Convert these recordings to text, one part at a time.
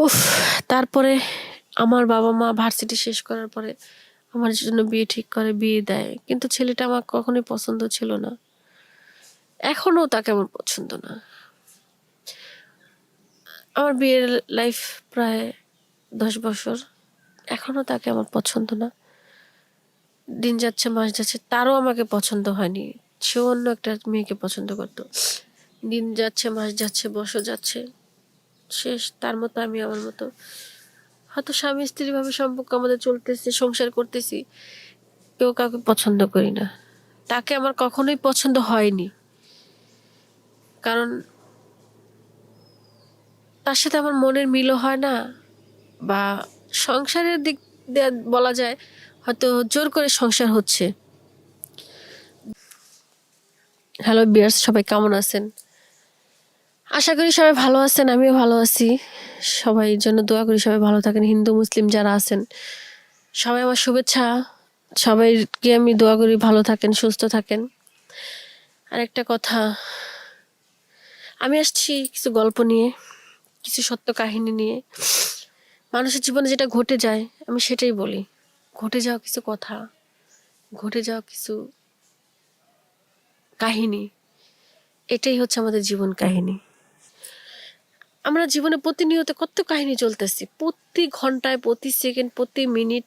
উফ, তারপরে আমার বাবা মা ভার্সিটি শেষ করার পরে আমার জন্য বিয়ে ঠিক করে, বিয়ে দেয়। কিন্তু ছেলেটা আমার কখনোই পছন্দ ছিল না। এখনও তাকে আমার পছন্দ না। আমার বিয়ের লাইফ প্রায় দশ বছর। এখনও তাকে আমার পছন্দ না। দিন যাচ্ছে, মাস যাচ্ছে, তারও আমাকে পছন্দ হয়নি। সেও অন্য একটা মেয়েকে পছন্দ করতো। দিন যাচ্ছে, মাস যাচ্ছে বছর যাচ্ছে। শেষ, তার মতো আমি আমার মতো। হয়তো স্বামী স্ত্রী ভাবে সম্পর্ক আমাদের চলতেছে, সংসার করতেছি, কেউ কাউকে পছন্দ করি না। তাকে আমার কখনোই পছন্দ হয়নি। কারণ তার সাথে আমার মনের মিলও হয় না বা সংসারের দিক বলা যায় হয়তো জোর করে সংসার হচ্ছে। হ্যালো বিয়ার্স সবাই কেমন আছেন? আশা করি সবাই ভালো আছেন, আমিও ভালো আছি। সবাই জন্য দোয়া করি সবাই ভালো থাকেন। হিন্দু, মুসলিম যারা আছেন, সবাই আমার শুভেচ্ছা। সবাইকে আমি দোয়া করি ভালো থাকেন, সুস্থ থাকেন। আর একটা কথা, আমি আসছি কিছু গল্প নিয়ে, কিছু সত্য কাহিনী নিয়ে। মানুষের জীবনে যেটা ঘটে যায়, আমি সেটাই বলি। ঘটে যাওয়া কিছু কথা, ঘটে যাওয়া কিছু কাহিনী, এটাই হচ্ছে আমাদের জীবন কাহিনী। আমরা জীবনে প্রতিনিয়ত কত কাহিনী চলতেছি, প্রতি ঘন্টায়, প্রতি সেকেন্ড প্রতি মিনিট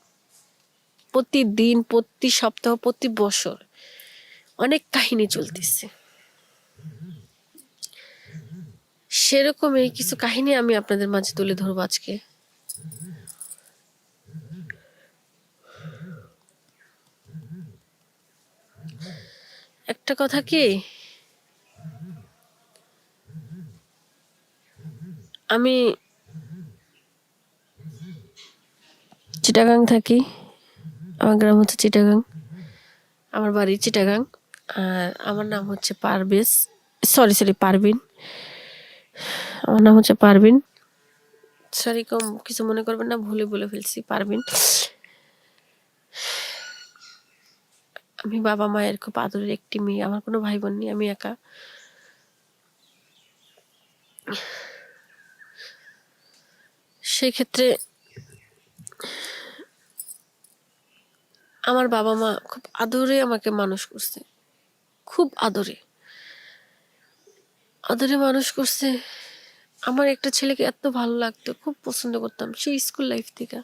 প্রতিদিন প্রতি সপ্তাহ, প্রতি বছর অনেক কাহিনী চলতেছে। সেরকমই কিছু কাহিনী আমি আপনাদের মাঝে তুলে ধরবো আজকে। একটা কথা কি? আমি চিটাগাং থাকি। আমার গ্রাম হচ্ছে চিটাগাং। আমার বাড়ি চিটাগাং। আর আমার নাম হচ্ছে পারভেজ। সরি সরি পারবিন আমার নাম হচ্ছে পারবিন সরি কম কিছু মনে করবেন না ভুলে বলে ফেলছি পারবিন আমি বাবা মায়ের খুব আদরের একটি মেয়ে। আমার কোনো ভাই বোন নেই, আমি একা। সেই ক্ষেত্রে আমার বাবা মা খুব আদরে আমাকে মানুষ করছে। খুব আদরে। আদরে মানুষ করছে। আমার একটা ছেলেকে এত ভালো লাগতো, খুব পছন্দ করতাম সেই স্কুল লাইফ থেকে।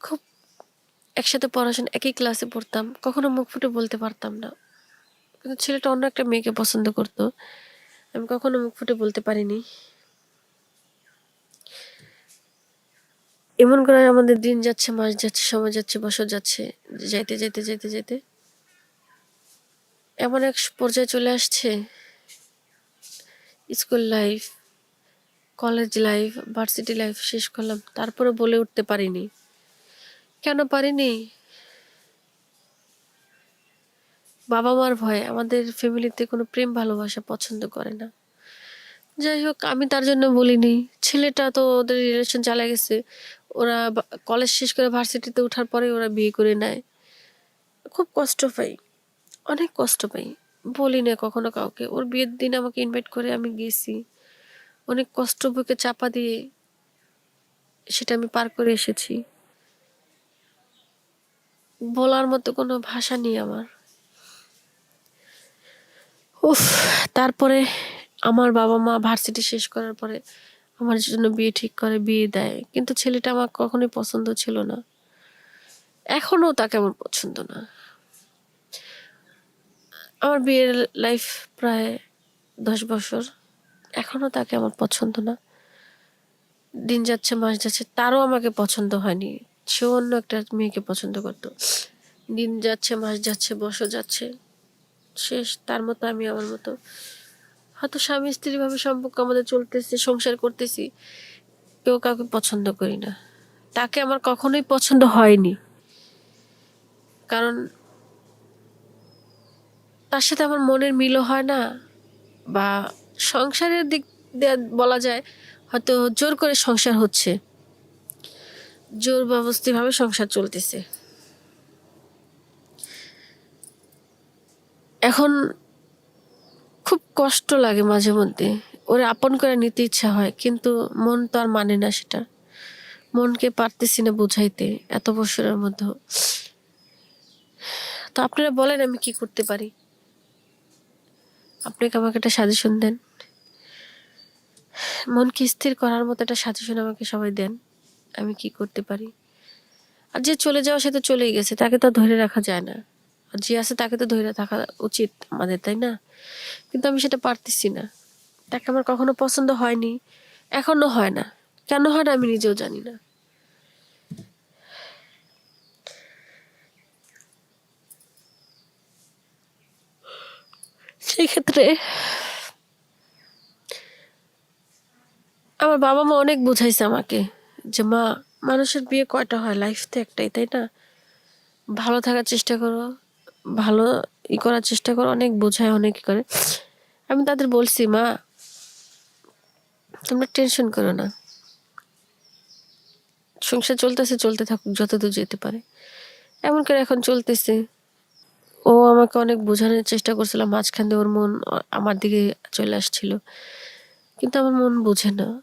খুব একসাথে পড়াশোনা, একই ক্লাসে পড়তাম, কখনো মুখ ফুটে বলতে পারতাম না। কিন্তু ছেলেটা অন্য একটা মেয়েকে পছন্দ করতো। আমি কখনো মুখ ফুটে বলতে পারিনি। এমন করে আমাদের দিন যাচ্ছে, মাস যাচ্ছে, সময় যাচ্ছে, বছর যাচ্ছে, যাইতে যাইতে যাইতে যাইতে। এমন এক পর্যায়ে চলে আসছে। School life, college life, varsity life শেষ করলাম, তারপরে বলে উঠতে পারিনি। কেন পারিনি? বাবা মার ভয়ে আমাদের ফ্যামিলিতে কোনো প্রেম, ভালোবাসা পছন্দ করে না। যাই হোক, আমি তার জন্য বলিনি। ছেলেটা তো ওদের রিলেশন চালা গেছে। ওরা কলেজ শেষ করে ভার্সিটিতে ওঠার পরে ওরা বিয়ে করে নেয়। খুব কষ্ট পাই। অনেক কষ্ট পাই। বলি না কখনো কাউকে। ওর বিয়ের দিন আমাকে ইনভাইট করে আমি গেছি। অনেক কষ্ট বুকে চাপা দিয়ে সেটা আমি পার করে এসেছি। বলার মতো কোনো ভাষা নেই আমার। উফ, তারপরে আমার বাবা মা ভার্সিটি শেষ করার পরে আমার জন্য বিয়ে ঠিক করে, বিয়ে দেয়। কিন্তু ছেলেটা আমার কখনোই পছন্দ ছিল না। এখনও তাকে আমার পছন্দ না। আমার বিয়ের লাইফ প্রায় দশ বছর। এখনও তাকে আমার পছন্দ না। দিন যাচ্ছে, মাস যাচ্ছে, তারও আমাকে পছন্দ হয়নি। সেও অন্য একটা মেয়েকে পছন্দ করতো। দিন যাচ্ছে, মাস যাচ্ছে, বছর যাচ্ছে। শেষ, তার মতো আমি আমার মতো। হয়তো স্বামী স্ত্রী ভাবে সম্পর্ক আমাদের চলতেছে, সংসার করতেছি। কেউ কাউকে পছন্দ করি না। তাকে আমার কখনোই পছন্দ হয়নি। কারণ তার সাথে আমার মনের মিলও হয় না বা সংসারের দিক বলা যায় হয়তো জোর করে সংসার হচ্ছে। জোর ভাবে সংসার চলতেছে। এখন কষ্ট লাগে মাঝে মধ্যে। ওরে আপন করে নিতে ইচ্ছা হয়, কিন্তু মন তো আর মানে না সেটা। মনকে পারতেছি না বুঝাইতে এত বছরের মধ্যে। তো আপনারা বলেন আমি কি করতে পারি? আপনাকে আমাকে একটা সাজেশন দেন? মনকে স্থির করার মতো একটা সাজেশন আমাকে সবাই দেন, আমি কি করতে পারি? আর যে চলে যাওয়া সে তো চলেই গেছে, তাকে তো ধরে রাখা যায় না। যে আছে তাকে তো ধরে থাকা উচিত আমাদের, তাই না? কিন্তু আমি সেটা পারতেছি না। তাকে আমার কখনো পছন্দ হয়নি, এখনও হয় না। কেন হয় না আমি নিজেও জানি না। সেই ক্ষেত্রে আমার বাবা মা অনেক বুঝাইছে আমাকে যে, মা, মানুষের বিয়ে কয়টা হয়? লাইফ তো একটাই, তাই না? ভালো থাকার চেষ্টা করো ভালো ই করার চেষ্টা করো, অনেক বোঝায়, অনেক করে। আমি তাদের বলছি, মা, তোমরা টেনশন করো না। সংসার চলতেছে, চলতে থাকুক, যতদূর যেতে পারে। এমন করে এখন চলতেছে। ও আমাকে অনেক বোঝানোর চেষ্টা করছিল, মাঝখান দিয়ে ওর মন আমার দিকে চলে আসছিল। কিন্তু আমার মন বোঝে না।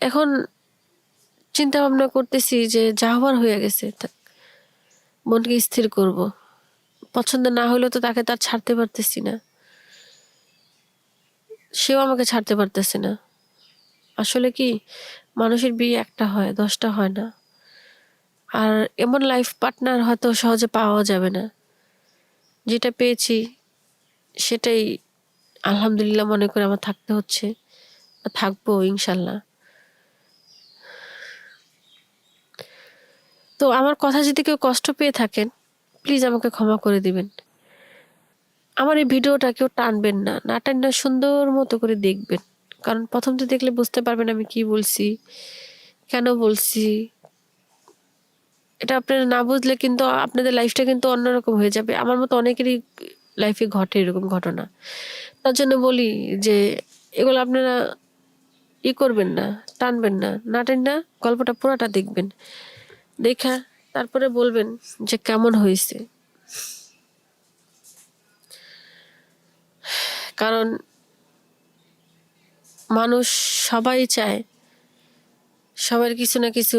এখন চিন্তা ভাবনা করতেছি যে যা হওয়ার হয়ে গেছে মনকে স্থির করব। পছন্দ না হলেও তো তাকে তার ছাড়তে পারতেছি না। সেও আমাকে ছাড়তে পারতেছে না। আসলে কি, মানুষের বিয়ে একটা হয়, দশটা হয় না। আর এমন লাইফ পার্টনার হয়তো সহজে পাওয়া যাবে না। যেটা পেয়েছি, সেটাই আলহামদুলিল্লাহ মনে করে আমার থাকতে হচ্ছে। থাকব ইনশাল্লাহ। তো আমার কথা যদি কেউ কষ্ট পেয়ে থাকেন প্লিজ আমাকে ক্ষমা করে দিবেন। আমার এই ভিডিওটা কেউ টানবেন না না টাননা সুন্দর মতো করে দেখবেন। কারণ প্রথম তো দেখলে বুঝতে পারবেন আমি কি বলছি, কেন বলছি। এটা আপনারা না বুঝলে কিন্তু আপনাদের লাইফটা কিন্তু অন্যরকম হয়ে যাবে। আমার মতো অনেকেরই লাইফে ঘটে এরকম ঘটনা। তার জন্য বলি যে, এগুলো আপনারা ই করবেন না, টানবেন না। না টান না গল্পটা পুরোটা দেখবেন। দেখা তারপরে বলবেন যে কেমন হয়েছে। কারণ মানুষ সবাই চায় সবার কিছু না কিছু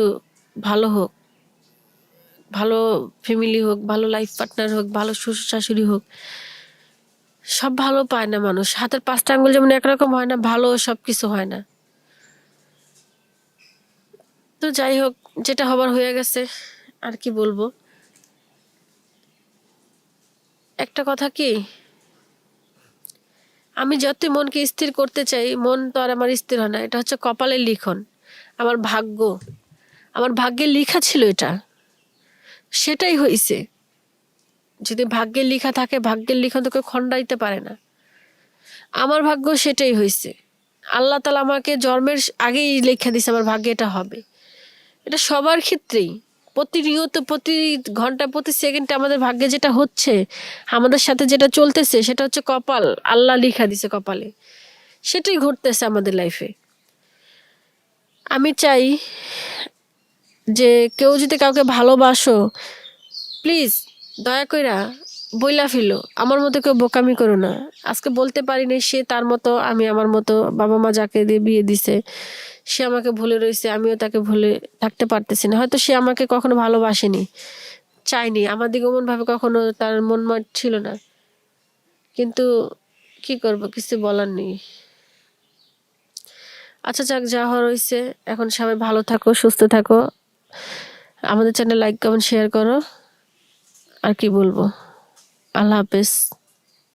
ভালো হোক, ভালো ফ্যামিলি হোক, ভালো লাইফ পার্টনার হোক, ভালো শ্বশুর শাশুড়ি হোক, সব ভালো পায় না মানুষ। হাতের পাঁচটা আঙ্গুল যেমন একরকম হয় না, ভালো সব কিছু হয় না। তো যাই হোক, যেটা হবার হয়ে গেছে। আর কি বলব? একটা কথা কি? আমি যতই মনকে স্থির করতে চাই, মন তো আর আমার স্থির হয় না। এটা হচ্ছে কপালের লিখন। আমার ভাগ্য, আমার ভাগ্যে লেখা ছিল এটা। সেটাই হয়েছে যদি ভাগ্যের লেখা থাকে, ভাগ্যের লিখন তো কেউ খণ্ডাইতে পারে না। আমার ভাগ্য সেটাই হয়েছে আল্লাহ তালা আমাকে জন্মের আগেই লেখা দিছে, আমার ভাগ্যে এটা হবে। এটা সবার ক্ষেত্রেই। প্রতিনিয়ত প্রতি ঘণ্টা, প্রতি সেকেন্ডে আমাদের ভাগ্যে যেটা হচ্ছে, আমাদের সাথে যেটা চলতেছে, সেটা হচ্ছে কপাল। আল্লাহ লিখা দিছে কপালে। সেটাই ঘটতেছে আমাদের লাইফে আমি চাই যে কেউ যদি কাউকে ভালোবাসো প্লিজ দয়া কইরা বইলা ফেলো আমার মতো কেউ বোকামি করো না। আজকে বলতে পারিনি সে তার মতো, আমি আমার মতো। বাবা মা যাকে দিয়ে বিয়ে দিছে, সে আমাকে ভুলে রয়েছে আমিও তাকে ভুলে থাকতে পারতেছি না। হয়তো সে আমাকে কখনো ভালোবাসেনি চাইনি আমার দিকে ভাবে কখনো তার মন ছিল না। কিন্তু কি করব, কিছু বলার নেই। আচ্ছা যাক, যা হওয়ার হয়েছে। এখন সবাই ভালো থাকো, সুস্থ থাকো। আমাদের চ্যানেল লাইক কমেন্ট শেয়ার করো। আর কি বলব? আল্লাহ হাফেজ।